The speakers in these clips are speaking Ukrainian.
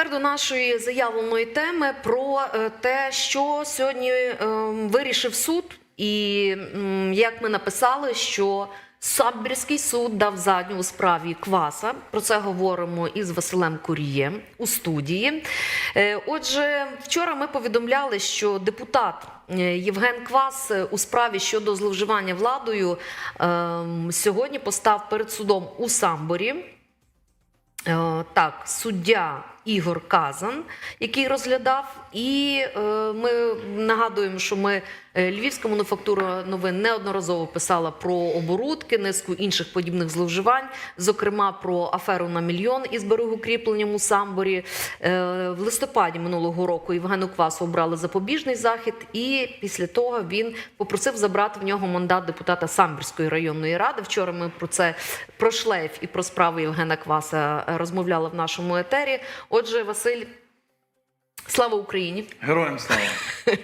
тепер до нашої заявленої теми про е, те, що сьогодні е, вирішив суд, і як ми написали, що Самбірський суд дав задню у справі Кваса. Про це говоримо із Василем Курієм у студії. Е, Отже, вчора ми повідомляли, що депутат Євген Квас у справі щодо зловживання владою сьогодні постав перед судом у Самборі. Так, суддя Ігор Казан, який розглядав, і е, ми нагадуємо, що ми е, Львівська мануфактура новин неодноразово писала про оборудки, низку інших подібних зловживань, зокрема про аферу на мільйон із берегокріпленням у Самборі. Е, В листопаді минулого року Євгену Квасу обрали запобіжний захід, і після того він попросив забрати в нього мандат депутата Самбірської районної ради. Вчора ми про це про шлейф і про справи Євгена Кваса розмовляли в нашому етері. Отже, Василь, слава Україні! Героям слава.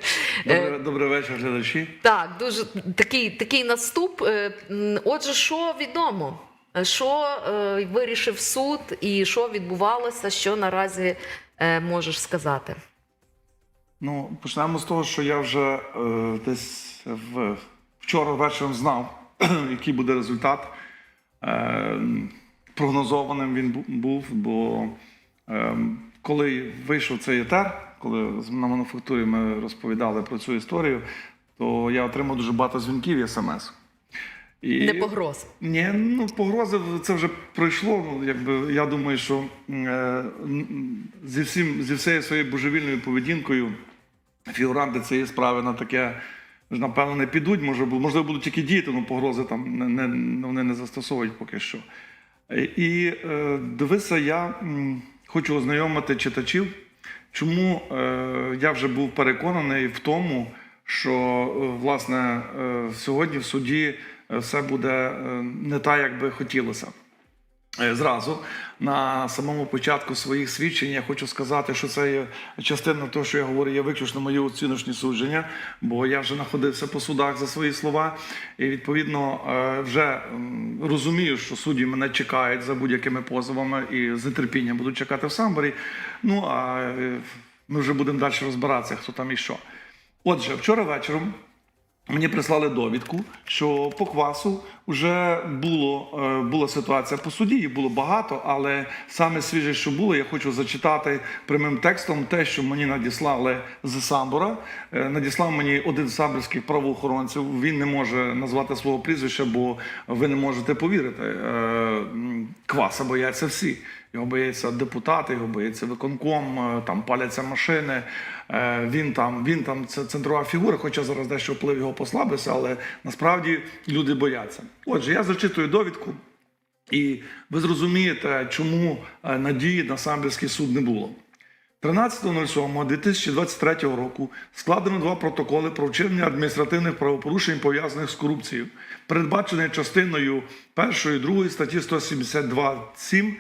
Добрий, добрий вечір, глядачі. Так, дуже такий, такий наступ. Е, Отже, що відомо? Що е, вирішив суд, і що відбувалося, що наразі е, можеш сказати? Ну, почнемо з того, що я вже десь в, вчора вечором знав, який буде результат. Прогнозованим він був, бо коли вийшов цей етер, коли на мануфактурі ми розповідали про цю історію, то я отримав дуже багато дзвінків і смс. І... Не погроз. Ні, ну погрози це вже пройшло. Ну, якби я думаю, що е, зі всім зі всією своєю божевільною поведінкою фігуранти цієї справи на таке ж, напевно не підуть. Може, можливо, будуть тільки діяти, але погрози там не, не ну, вони не застосовують поки що. І е, дивися, я хочу ознайомити читачів, чому е, я вже був переконаний в тому, що е, власне е, сьогодні в суді все буде не так, як би хотілося. Е, Зразу на самому початку своїх свідчень я хочу сказати, що це є частина того, що я говорю, є виключно мої оціночні судження, бо я вже знаходився по судах за свої слова, і відповідно е, вже розумію, що судді мене чекають за будь-якими позовами і з нетерпінням будуть чекати в самборі. Ну а е, ми вже будемо далі розбиратися, хто там і що. Отже, вчора вечором Мені прислали довідку, що по квасу вже було, е, була ситуація по суді, їх було багато, але саме свіже, що було, я хочу зачитати прямим текстом те, що мені надіслали з Самбора. Е, Надіслав мені один з самборських правоохоронців. Він не може назвати свого прізвища, бо ви не можете повірити. Е, Кваса бояться всі. Його бояться депутати, його боїться виконком, е, там паляться машини. Е, Він там, він там це центрова фігура, хоча зараз дещо вплив його послабився, але насправді люди бояться. Отже, я зачитую довідку, і ви зрозумієте, чому е, надії на самбірський суд не було. 13.07.2023 року складено два протоколи про вчинення адміністративних правопорушень, пов'язаних з корупцією, передбачені частиною 1 і 2 статті 172.7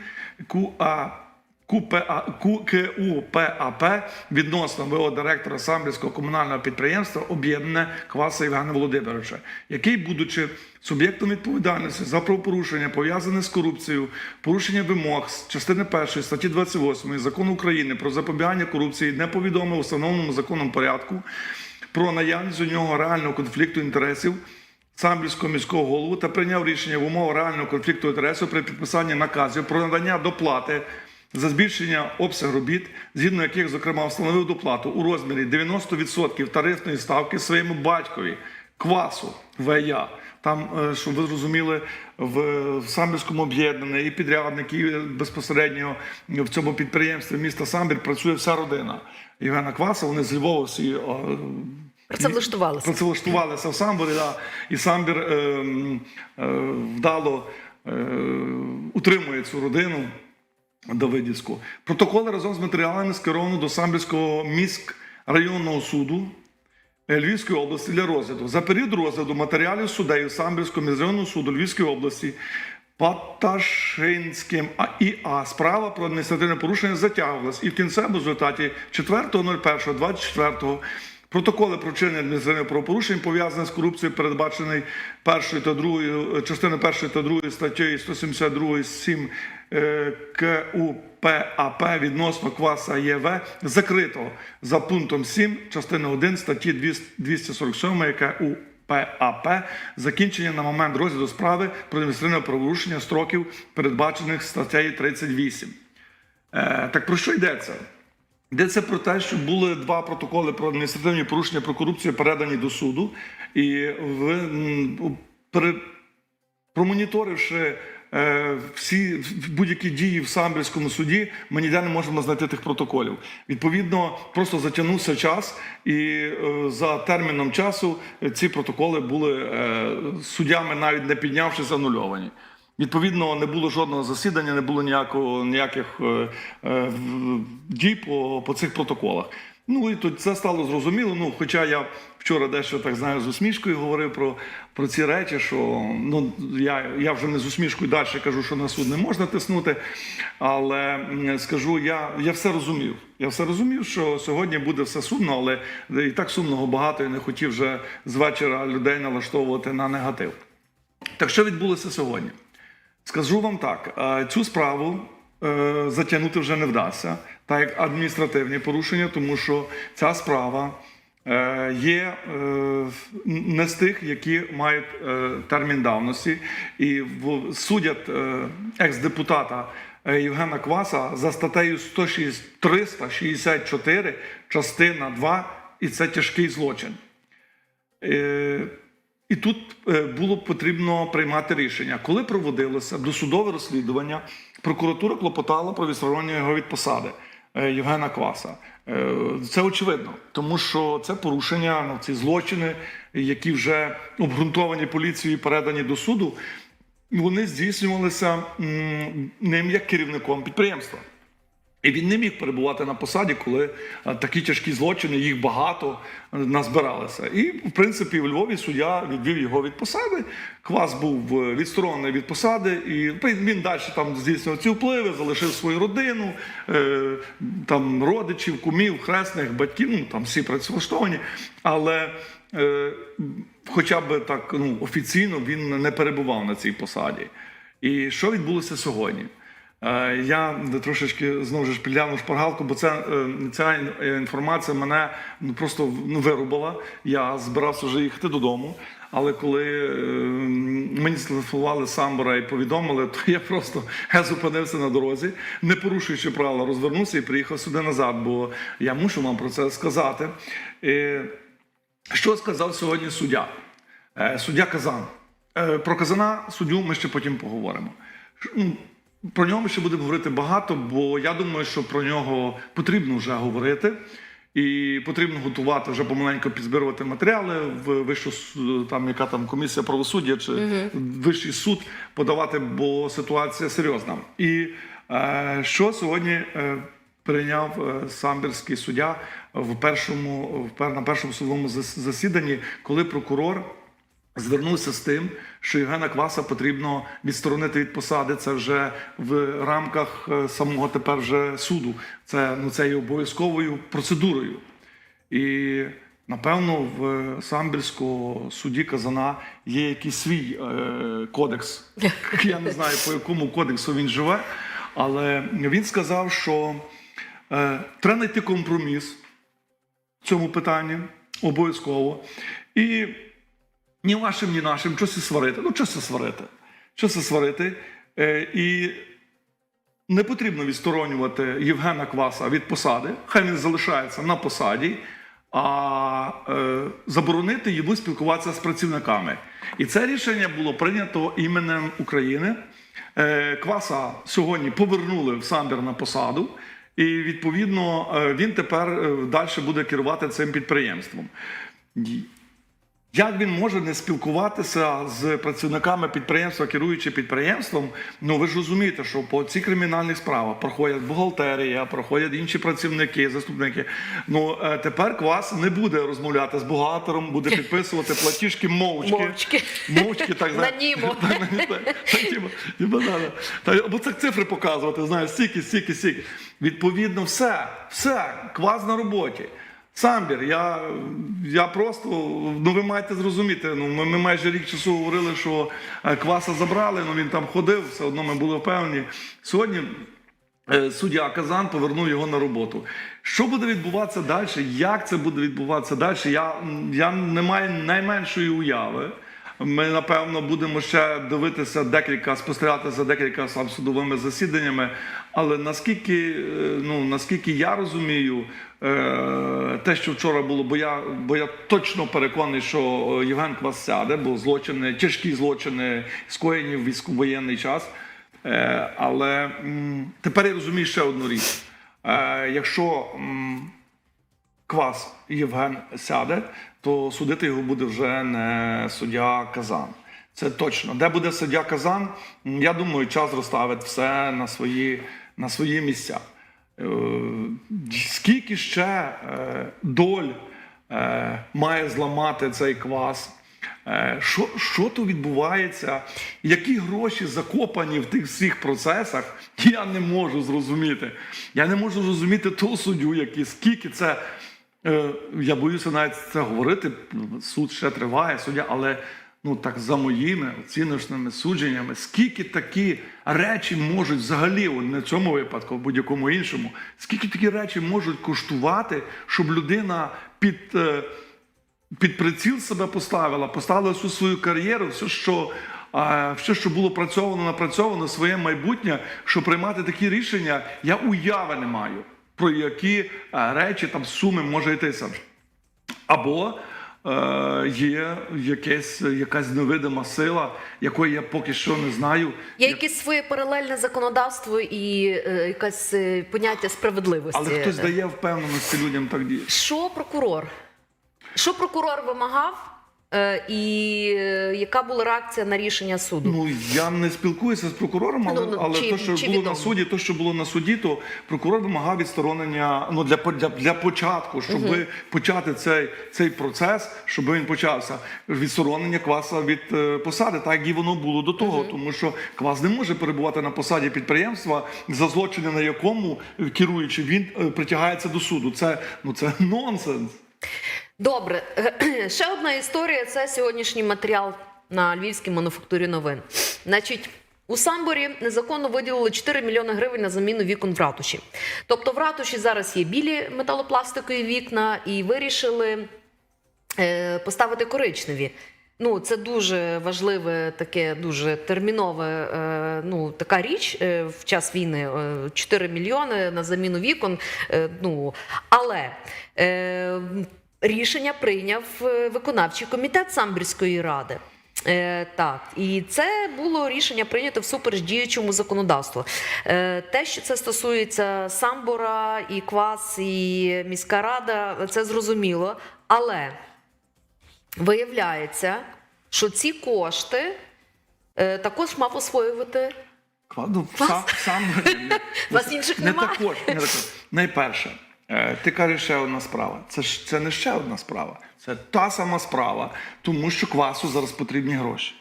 КУА КУПА, КУПАП відносно ВО директора Самбірського комунального підприємства об'єднане Кваса Євгена Володимировича, який, будучи суб'єктом відповідальності за правопорушення, пов'язане з корупцією, порушення вимог з частини 1 статті 28 закону України про запобігання корупції, не повідомив у встановленому законом порядку про наявність у нього реального конфлікту інтересів. Самбірського міського голову та прийняв рішення в умовах реального конфлікту інтересу при підписанні наказів про надання доплати за збільшення обсягу робіт, згідно яких, зокрема, встановив доплату у розмірі 90% тарифної ставки своєму батькові квасу ВЯ. Там, е, щоб ви зрозуміли, в Самбірському об'єднанні і підрядники і безпосередньо в цьому підприємстві міста Самбір працює вся родина. Євгена Кваса, вони з Львова всі о, Працевлаштувалися. працевлаштувалися в Самборі, да, і Самбір е, е, вдало е, утримує цю родину Давидівську. Протоколи разом з матеріалами скеровано до Самбірського міськрайонного суду е, Львівської області для розгляду. За період розгляду матеріалів суддею Самбірського міськрайонного суду Львівської області Паташинським АІА справа про адміністративне порушення затягувалась і в кінцевому результаті 4.01.24 Протоколи про вчинення адміністративних правопорушень пов'язаних з корупцією, передбачений першою та другою частиною першої та другої статтею 172 7 е, КУПАП відносно кваса ЄВ закрито за пунктом 7 частини 1 статті 247 КУПАП закінчення на момент розгляду справи про адміністративне правопорушення строків, передбачених статтею 38. Е, Так про що йдеться? Йдеться про те, що були два протоколи про адміністративні порушення про корупцію передані до суду, і в, м, промоніторивши е, всі будь-які дії в самбірському суді, ми ніде не можемо знайти тих протоколів. Відповідно, просто затягнувся час, і е, за терміном часу ці протоколи були е, суддями, навіть не піднявшись, анульовані. Відповідно, не було жодного засідання, не було ніякого ніяких е, е, дій по, по цих протоколах. Ну і тут це стало зрозуміло. Ну, хоча я вчора дещо так знаю з усмішкою говорив про, про ці речі, що ну я, я вже не з усмішкою далі кажу, що на суд не можна тиснути. Але скажу, я, я все розумів. Я все розумів, що сьогодні буде все сумно, але і так сумного багато і не хотів вже з вечора людей налаштовувати на негатив. Так що відбулося сьогодні? Скажу вам так: е, цю справу е, затягнути вже не вдасться, так як адміністративні порушення, тому що ця справа е, є не з тих, які мають термін давності, і судять екс-депутата Євгена Кваса за статтею 106 364, частина 2, і це тяжкий злочин. І тут е, було потрібно приймати рішення. Коли проводилося досудове розслідування, прокуратура клопотала про відсторонення його від посади е, Євгена Кваса. Е, Це очевидно, тому що це порушення, ну, ці злочини, які вже обґрунтовані поліцією передані до суду, вони здійснювалися ним як керівником підприємства. І він не міг перебувати на посаді, коли е, такі тяжкі злочини, їх багато е, назбиралися. І, в принципі, в Львові суддя відвів його від посади. Квас був е, відсторонений від посади, і він далі там здійснював ці впливи, залишив свою родину, там родичів, кумів, хресних, батьків, ну там всі працевлаштовані. Але хоча б так ну, офіційно він не перебував на цій посаді. І що відбулося сьогодні? Е, Я трошечки знову ж підгляну шпаргалку, бо це, е, ця е, інформація мене ну, просто ну, вирубала. Я збирався вже їхати додому. Але коли е, мені телефонували Самбора і повідомили, то я просто я зупинився на дорозі, не порушуючи правила, розвернувся і приїхав сюди назад, бо я мушу вам про це сказати. Що сказав сьогодні суддя? Суддя Казан. Про Казана суддю ми ще потім поговоримо. Про нього ми ще будемо говорити багато, бо я думаю, що про нього потрібно вже говорити. І потрібно готувати вже помаленько підзбирувати матеріали в вищу там, яка там комісія правосуддя чи вищий суд подавати, бо ситуація серйозна. І е, що сьогодні е, прийняв е, самбірський суддя в першому в на першому судовому засіданні, коли прокурор звернувся з тим, що Євгена Кваса потрібно відсторонити від посади. Це вже в рамках е, самого тепер вже суду. Це ну це є обов'язковою процедурою. І напевно в самбірського суді Казана є якийсь свій е, кодекс. Я не знаю, по якому кодексу він живе, але він сказав, що е, треба знайти компроміс в цьому питанні обов'язково. І ні вашим, ні нашим, щось сварити. Ну, щось сварити. Щось сварити. Е, і не потрібно відсторонювати Євгена Кваса від посади, хай він залишається на посаді, а е, заборонити йому спілкуватися з працівниками. І це рішення було прийнято іменем України. Е, Кваса сьогодні повернули в Самбір на посаду, і відповідно він тепер далі буде керувати цим підприємством. Як він може не спілкуватися з працівниками підприємства, керуючи підприємством? Ну ви ж розумієте, що по цих кримінальних справах проходять бухгалтерія, проходять інші працівники, заступники. Ну е, тепер квас не буде розмовляти з бухгалтером, буде підписувати платіжки мовчки. Мовчки. Мовчки, так На німо. Або це цифри показувати, знаєш, стільки, стільки, стільки. Відповідно, все, все, квас на роботі. Самбір, я, я просто, ну ви маєте зрозуміти, ну ми, ми майже рік часу говорили, що е, кваса забрали, ну він там ходив, все одно ми були впевнені. Сьогодні е, суддя Казан повернув його на роботу. Що буде відбуватися далі? Як це буде відбуватися далі? Я, я не маю найменшої уяви. Ми напевно будемо ще дивитися декілька, спостерігати за декілька сам судовими засіданнями. Але наскільки, е, ну наскільки я розумію, е, те, що вчора було, бо я, бо я точно переконаний, що е, Євген Квас сяде, бо злочини, тяжкі злочини скоєні в військовоєнний час. Але тепер я розумію ще одну річ. Якщо Квас Євген сяде, то судити його буде вже не суддя Казан. Це точно. Де буде суддя Казан? Я думаю, час розставить все на свої, на свої місця. Е, Скільки ще е, доль е, має зламати цей квас? Що, що тут відбувається? Які гроші закопані в тих всіх процесах? Я не можу зрозуміти. Я не можу зрозуміти того суддю, який скільки це. Е, Я боюся навіть це говорити. Суд ще триває, суддя, але ну так за моїми оціночними судженнями, скільки такі речі можуть взагалі, не в цьому випадку, в будь-якому іншому, скільки такі речі можуть коштувати, щоб людина під. е, під приціл себе поставила, поставила всю свою кар'єру, все, що, а, все, що було працьовано, напрацьовано, своє майбутнє, що приймати такі рішення, я уяви не маю, про які речі там суми може йтися. Або е, є якесь, якась невидима сила, якої я поки що не знаю. Є якесь своє паралельне законодавство і е, якесь е, поняття справедливості. Але хтось дає впевненості людям так діяти. Що прокурор? Що прокурор вимагав, е, і е, яка була реакція на рішення суду? Ну я не спілкуюся з прокурором, але, Ну, ну, але чи- то, що було відомо? на суді, то, що було на суді, то прокурор вимагав відсторонення. Ну для для, для початку, щоб почати цей, цей процес, щоб він почався. Відсторонення кваса від е, посади, так і воно було до того, тому що квас не може перебувати на посаді підприємства, за злочини на якому е, керуючи він е, притягається до суду. Це ну це нонсенс. Добре, ще одна історія це сьогоднішній матеріал на львівській мануфактурі новин. Значить, у Самборі незаконно виділили 4 мільйони гривень на заміну вікон в ратуші. Тобто в ратуші зараз є білі металопластикові вікна і вирішили е, поставити коричневі. Ну, це дуже важливе, таке дуже термінове, е, ну така річ е, в час війни. е, 4 мільйони на заміну вікон. Ну але рішення прийняв е, виконавчий комітет Самбірської ради. Е, так, і це було рішення прийнято всупереч діючому законодавству. Е, те, що це стосується Самбора і Квас, і міська рада, це зрозуміло. Але виявляється, що ці кошти е, також мав освоювати. Ну, сам, сам Вас інших не нема. також, не також. Найперше, ти кажеш ще одна справа. Це ж це не ще одна справа. Це та сама справа, тому що квасу зараз потрібні гроші.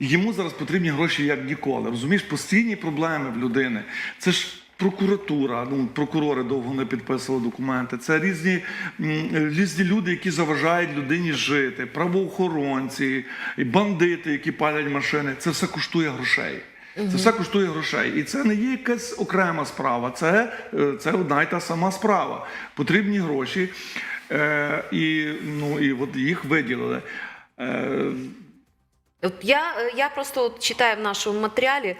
Йому зараз потрібні гроші як ніколи. Розумієш, постійні проблеми в людини. Це ж прокуратура, ну прокурори довго не підписували документи. Це різні, різні люди, які заважають людині жити, правоохоронці, бандити, які палять машини. Це все коштує грошей. Це все коштує грошей. І це не є якась окрема справа. Це, е, це одна й та сама справа. Потрібні гроші. Е, і, ну, і от їх виділили. Е, От я, е, я просто от читаю в нашому матеріалі.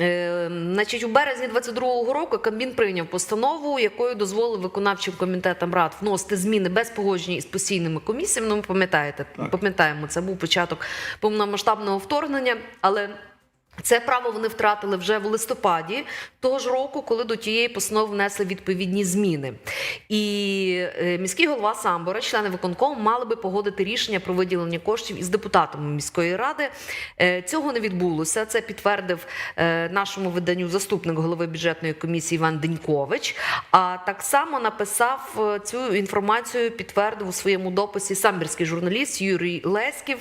Е, значить, у березні 22-го року Кабмін прийняв постанову, якою дозволив виконавчим комітетам рад вносити зміни без погодження із постійними комісіями. Ну, ви пам'ятаєте, пам'ятаємо, це був початок повномасштабного вторгнення, але. Це право вони втратили вже в листопаді того ж року, коли до тієї постанови внесли відповідні зміни. І е, міський голова Самбора, члени виконкому, мали би погодити рішення про виділення коштів із депутатами міської ради. Е, Цього не відбулося. Це підтвердив е, нашому виданню заступник голови бюджетної комісії Іван Денькович. А так само написав цю інформацію, підтвердив у своєму дописі самбірський журналіст Юрій Леськів.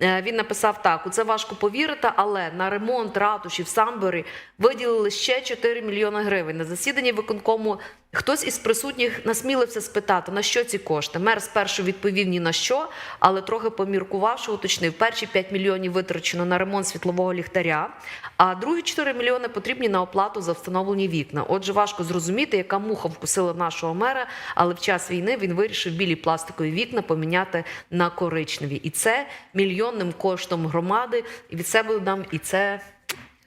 Він написав так: у це важко повірити, але на ремонт ратуші в Самборі виділили ще 4 мільйони гривень. На засіданні виконкому Хтось із присутніх насмілився спитати, на що ці кошти. Мер спершу відповів ні на що, але трохи поміркувавши, уточнив, перші 5 мільйонів витрачено на ремонт світлового ліхтаря, а другі 4 мільйони потрібні на оплату за встановлені вікна. Отже, важко зрозуміти, яка муха вкусила нашого мера, але в час війни він вирішив білі пластикові вікна поміняти на коричневі. І це мільйонним коштом громади. І від себе додам, і це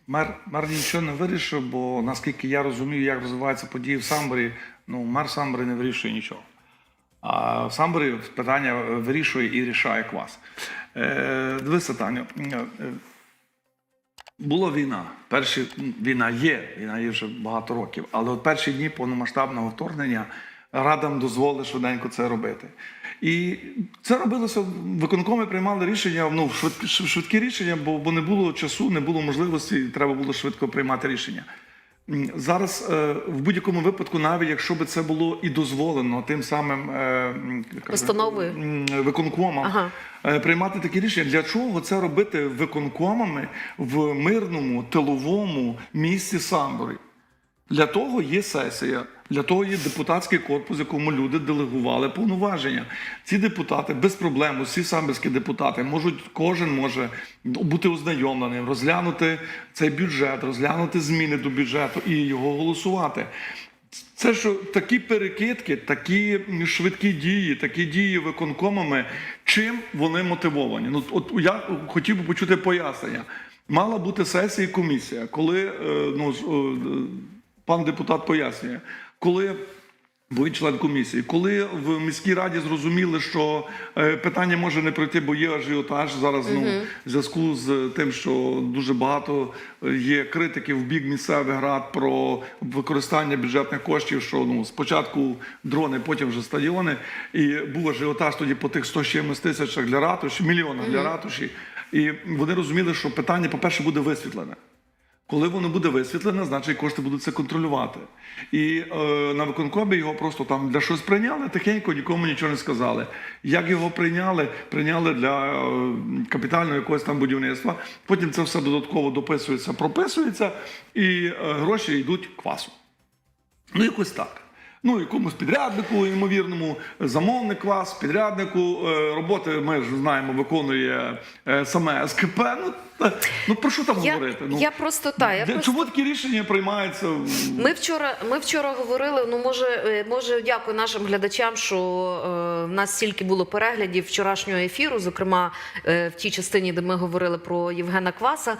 Мер, мер нічого не вирішив, бо наскільки я розумію, як розвиваються події в Самборі, ну мер Самбори не вирішує нічого. А в Самборі питання вирішує і рішає квас. Е, дивися, Таню, е, була війна. Перші війна є, війна є вже багато років, але от перші дні повномасштабного вторгнення радам дозволили швиденько це робити. І це робилося, виконкоми приймали рішення, ну, швидкі, рішення, бо, бо не було часу, не було можливості, і треба було швидко приймати рішення. Зараз е, в будь-якому випадку, навіть якщо би це було і дозволено тим самим е, Постановою. виконкомам Ага. е, приймати такі рішення. Для чого це робити виконкомами в мирному тиловому місті Самборі? Для того є сесія, для того є депутатський корпус, якому люди делегували повноваження. Ці депутати без проблем, усі самбірські депутати можуть, кожен може бути ознайомленим, розглянути цей бюджет, розглянути зміни до бюджету і його голосувати. Це що такі перекидки, такі швидкі дії, такі дії виконкомами, чим вони мотивовані? Ну от я хотів би почути пояснення. Мала бути сесія комісія, коли е, ну, е, пан депутат пояснює, коли він член комісії. Коли в міській раді зрозуміли, що е, питання може не пройти, бо є ажіотаж зараз. Ну в зв'язку з тим, що дуже багато е, є критиків в бік місцевих рад про використання бюджетних коштів. Що ну спочатку дрони, потім вже стадіони. І був ажіотаж тоді по тих 100 з чимось тисячах для ратуші, мільйонах для ратуші. І вони розуміли, що питання, по-перше, буде висвітлене. Коли воно буде висвітлене, значить кошти будуть це контролювати. І е, на виконкомі його просто там для щось прийняли, тихенько нікому нічого не сказали. Як його прийняли? Прийняли для е, капітального якогось там будівництва. Потім це все додатково дописується, прописується, і е, гроші йдуть квасу. Ну, якось так. Ну, якомусь підряднику, ймовірному, замовник вас, підряднику е, роботи, ми ж знаємо, виконує е, саме СКП. Ну, ну про що там я, говорити? Ну, я просто та я де- просто Чому такі рішення приймаються? Ми вчора, ми вчора говорили. Ну може, е, може, дякую нашим глядачам, що в нас стільки було переглядів вчорашнього ефіру, зокрема в тій частині, де ми говорили про Євгена Кваса.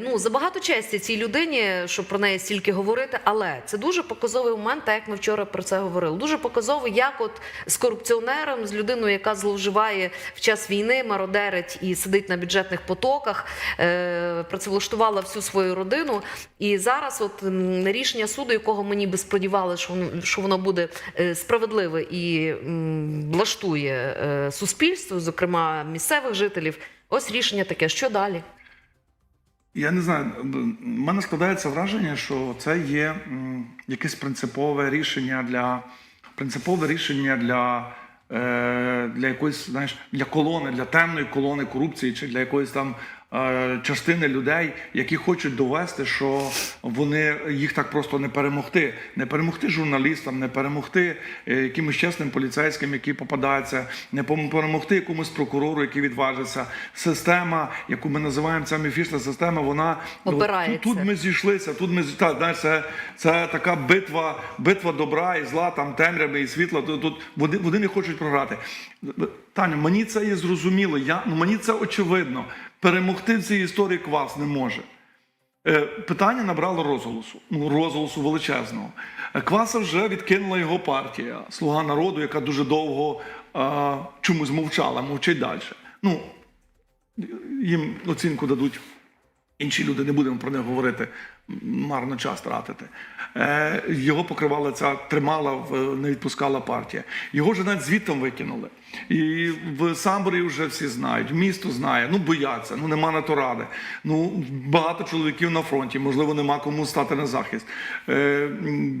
Ну забагато честі цій людині, щоб про неї стільки говорити, але це дуже показовий момент, так як ми вчора про це говорили. Дуже показовий, як от з корупціонером, з людиною, яка зловживає в час війни, мародерить і сидить на бюджетних потоках, е, працевлаштувала всю свою родину. І зараз, от рішення суду, якого ми ніби сподівалися, що воно, що воно буде е, справедливе і м, влаштує е, суспільство, зокрема місцевих жителів. Ось рішення таке. Що далі? Я не знаю, в мене складається враження, що це є якесь принципове рішення для принципове рішення для, е, для якоїсь, знаєш, для колони, для темної колони корупції, чи для якоїсь там частини людей, які хочуть довести, що вони їх так просто не перемогти, не перемогти журналістам, не перемогти е, якимось чесним поліцейським, які попадаються, не перемогти якомусь прокурору, який відважиться. Система, яку ми називаємо ця міфічна система, вона ну, тут, тут ми зійшлися. Тут ми та, знаєш, це, це така битва, битва добра і зла, там темряви і світла. Тут, тут вони, вони не хочуть програти. Таню, мені це є зрозуміло. Я, ну, мені це очевидно. Перемогти в цій історії квас не може. Е, Питання набрало розголосу, ну розголосу величезного. Е, Кваса вже відкинула його партія, слуга народу, яка дуже довго а, чомусь мовчала, мовчить далі. Ну, їм оцінку дадуть інші люди, не будемо про них говорити, марно час тратити. Е, його покривала ця, тримала, не відпускала партія. Його ж навіть звітом викинули. І в Самборі вже всі знають, місто знає, ну бояться, ну нема на то ради. Ну, багато чоловіків на фронті, можливо, нема кому стати на захист. Е,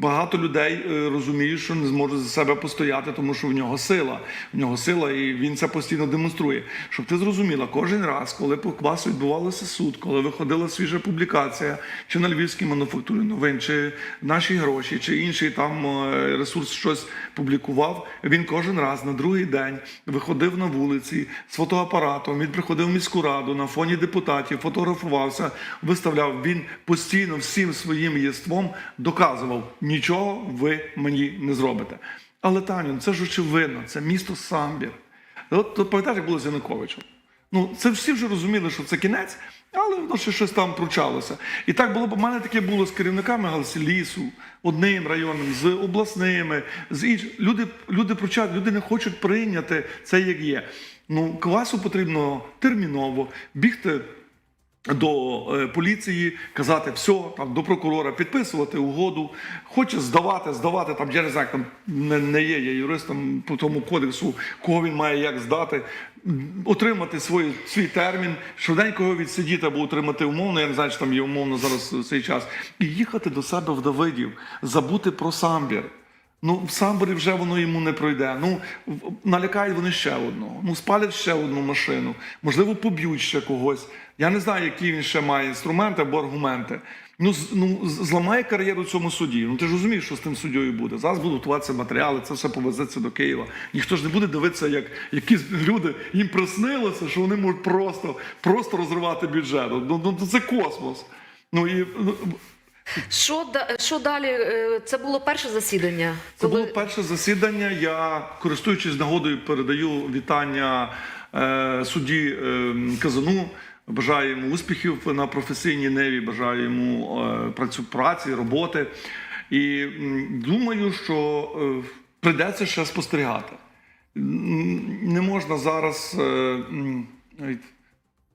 багато людей е, розуміють, що не зможуть за себе постояти, тому що в нього сила. В нього сила, і він це постійно демонструє. Щоб ти зрозуміла, кожен раз, коли по квасу відбувався суд, коли виходила свіжа публікація, чи на львівській мануфактурі новин, чи наші гроші, чи інший там е, ресурс щось публікував. Він кожен раз на другий день виходив на вулиці з фотоапаратом. Він приходив в міську раду на фоні депутатів, фотографувався, виставляв. Він постійно всім своїм єством доказував, нічого ви мені не зробите. Але Таню, це ж очевидно, це місто Самбір. От пам'ятаєш, як було з Януковичем? Ну, це всі вже розуміли, що це кінець, але воно ще щось там пручалося. І так було у мене таке було з керівниками Галсілісу, одним районом, з обласними, з іншими. Люди, люди пручають, люди не хочуть прийняти це як є. Ну, класу потрібно терміново бігти до е, поліції, казати все, там до прокурора, підписувати угоду. Хоче здавати, здавати там, я не знаю, там не, не є я юристом по тому кодексу, кого він має як здати, отримати свій, свій термін, швиденько його відсидіти або отримати умовно, я не знаю, чи там є умовно зараз цей час, і їхати до себе в Давидів, забути про самбір. Ну, в самборі вже воно йому не пройде. Ну, налякають вони ще одного. Ну, спалять ще одну машину. Можливо, поб'ють ще когось. Я не знаю, які він ще має інструменти або аргументи. Ну, ну зламає кар'єру цьому судді. Ну ти ж розумієш, що з тим суддєю буде. Зараз будуть готуватися матеріали, це все повезеться до Києва. Ніхто ж не буде дивитися, як якісь люди їм приснилося, що вони можуть просто, просто розривати бюджет. Ну, ну це космос. Ну і ну, Що, що далі? Е, Це було перше засідання. Це коли- було перше засідання. Я, користуючись нагодою, передаю вітання е, судді е, Казану. Бажаю йому успіхів на професійній неві, бажаю йому е, працю, праці, роботи. І думаю, що е, прийдеться ще спостерігати. Не можна зараз е, навіть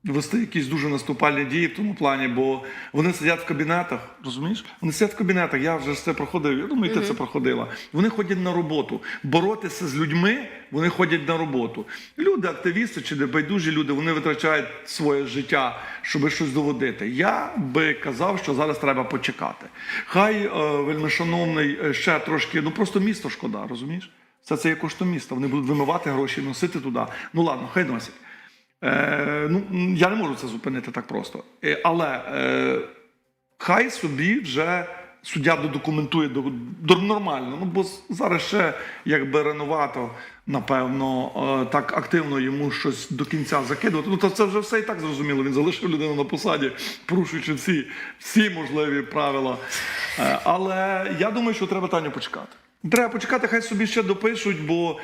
вести якісь дуже наступальні дії в тому плані, бо вони сидять в кабінетах, розумієш? Вони сидять в кабінетах. Я вже це проходив. Я думаю, ти це проходила. Вони ходять на роботу. Боротися з людьми вони ходять на роботу. Люди, активісти чи небайдужі люди, вони витрачають своє життя, щоб щось доводити. Я би казав, що зараз треба почекати. Хай е, вельмишановний е, ще трошки, ну просто місто шкода, розумієш? Це це є коштом міста. Вони будуть вимивати гроші, носити туди. Ну ладно, хай носять. Е, ну, я не можу це зупинити так просто. Е, але е, хай собі вже суддя додокументує до, до нормально. Ну, бо зараз ще якби рановато, напевно, е, так активно йому щось до кінця закидувати. Ну, то це вже все і так зрозуміло. Він залишив людину на посаді, порушуючи всі, всі можливі правила. Е, але я думаю, що треба Таню почекати. Треба почекати, хай собі ще допишуть, бо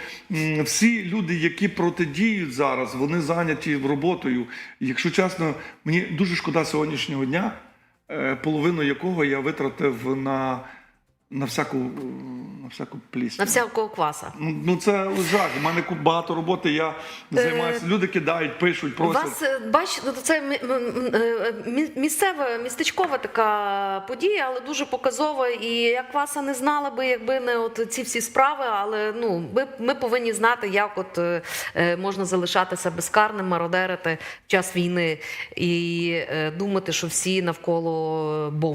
всі люди, які протидіють зараз, вони зайняті роботою. Якщо чесно, мені дуже шкода сьогоднішнього дня, половину якого я витратив на, на всяку е, на всяку плісню. На всякого кваса. Ну, Ну це жах. У мене багато роботи. Я займаюся. Люди кидають, пишуть, У просять. вас е, бач, ну, це е, мі- місцева, містечкова така подія, але дуже показова. І я кваса не знала би, якби не от ці всі справи. Але ну ми, ми повинні знати, як от е, е, можна залишатися безкарним, мародерити в час війни і е, думати, що всі навколо бовдурі.